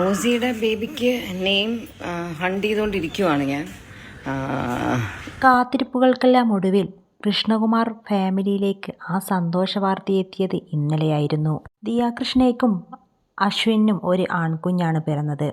ഓസിയുടെ ബേബിക്ക് name hunt ചെയ്തുകൊണ്ടിരിക്കുവാണ് ഞാൻ. കാത്തിരിപ്പുകൾക്കെല്ലാം ഒടുവിൽ കൃഷ്ണകുമാർ ഫാമിലിയിലേക്ക് ആ സന്തോഷ വാർത്തയെത്തിയത് ഇന്നലെയായിരുന്നു. ദിയാകൃഷ്ണയ്ക്കും അശ്വിനും ഒരു ആൺകുഞ്ഞാണ് പിറന്നത്.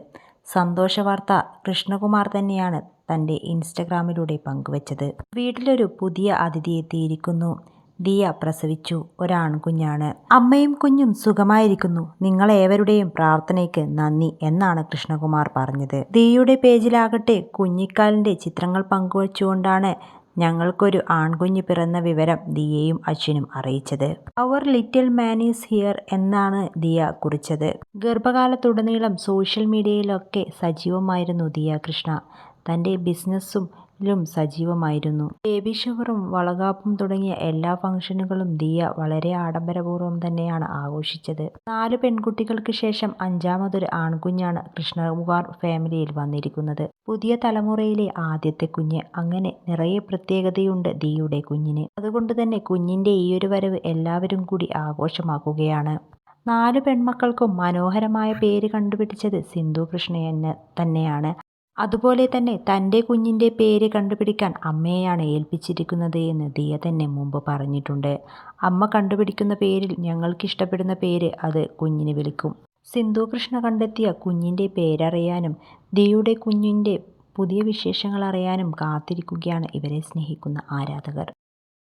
സന്തോഷ വാർത്ത കൃഷ്ണകുമാർ തന്നെയാണ് തന്റെ ഇൻസ്റ്റഗ്രാമിലൂടെ പങ്കുവച്ചത്. വീട്ടിലൊരു പുതിയ അതിഥി എത്തിയിരിക്കുന്നു. ദിയ പ്രസവിച്ചു. ഒരാൺകുഞ്ഞാണ്. അമ്മയും കുഞ്ഞും സുഖമായിരിക്കുന്നു. നിങ്ങളേവരുടെയും പ്രാർത്ഥനയ്ക്ക് നന്ദി എന്നാണ് കൃഷ്ണകുമാർ പറഞ്ഞത്. ദിയയുടെ പേജിലാകട്ടെ കുഞ്ഞിക്കാലിന്റെ ചിത്രങ്ങൾ പങ്കുവച്ചുകൊണ്ടാണ് ഞങ്ങൾക്കൊരു ആൺകുഞ്ഞ് പിറന്ന വിവരം ദിയയും അച്ഛനും അറിയിച്ചത്. അവർ ലിറ്റിൽ മാൻ ഈസ് ഹിയർ എന്നാണ് ദിയ കുറിച്ചത്. ഗർഭകാലത്തുടനീളം സോഷ്യൽ മീഡിയയിലൊക്കെ സജീവമായിരുന്നു ദിയ കൃഷ്ണ. തന്റെ ബിസിനസ്സും സജീവമായിരുന്നു. ബേബി ഷവറും വളകാപ്പും തുടങ്ങിയ എല്ലാ ഫംഗ്ഷനുകളും ദിയ വളരെ ആഡംബരപൂർവം തന്നെയാണ് ആഘോഷിച്ചത്. നാല് പെൺകുട്ടികൾക്ക് ശേഷം അഞ്ചാമതൊരു ആൺകുഞ്ഞാണ് കൃഷ്ണകുമാർ ഫാമിലിയിൽ വന്നിരിക്കുന്നത്. പുതിയ തലമുറയിലെ ആദ്യത്തെ കുഞ്ഞ്. അങ്ങനെ നിറയെ പ്രത്യേകതയുണ്ട് ദിയുടെ കുഞ്ഞിന്. അതുകൊണ്ട് തന്നെ കുഞ്ഞിന്റെ ഈയൊരു വരവ് എല്ലാവരും കൂടി ആഘോഷമാക്കുകയാണ്. നാല് പെൺമക്കൾക്കും മനോഹരമായ പേര് കണ്ടുപിടിച്ചത് സിന്ധു കൃഷ്ണ തന്നെയാണ്. അതുപോലെ തന്നെ തന്റെ കുഞ്ഞിന്റെ പേര് കണ്ടുപിടിക്കാൻ അമ്മയെയാണ് ഏൽപ്പിച്ചിരിക്കുന്നത് എന്ന് ദിയ തന്നെ മുമ്പ് പറഞ്ഞിട്ടുണ്ട്. അമ്മ കണ്ടുപിടിക്കുന്ന പേരിൽ ഞങ്ങൾക്ക് ഇഷ്ടപ്പെടുന്ന പേര് അത് കുഞ്ഞിന് വിളിക്കും. സിന്ധു കൃഷ്ണ കണ്ടെത്തിയ കുഞ്ഞിന്റെ പേരറിയാനും ദിയുടെ കുഞ്ഞിന്റെ പുതിയ വിശേഷങ്ങൾ അറിയാനും കാത്തിരിക്കുകയാണ് ഇവരെ സ്നേഹിക്കുന്ന ആരാധകർ.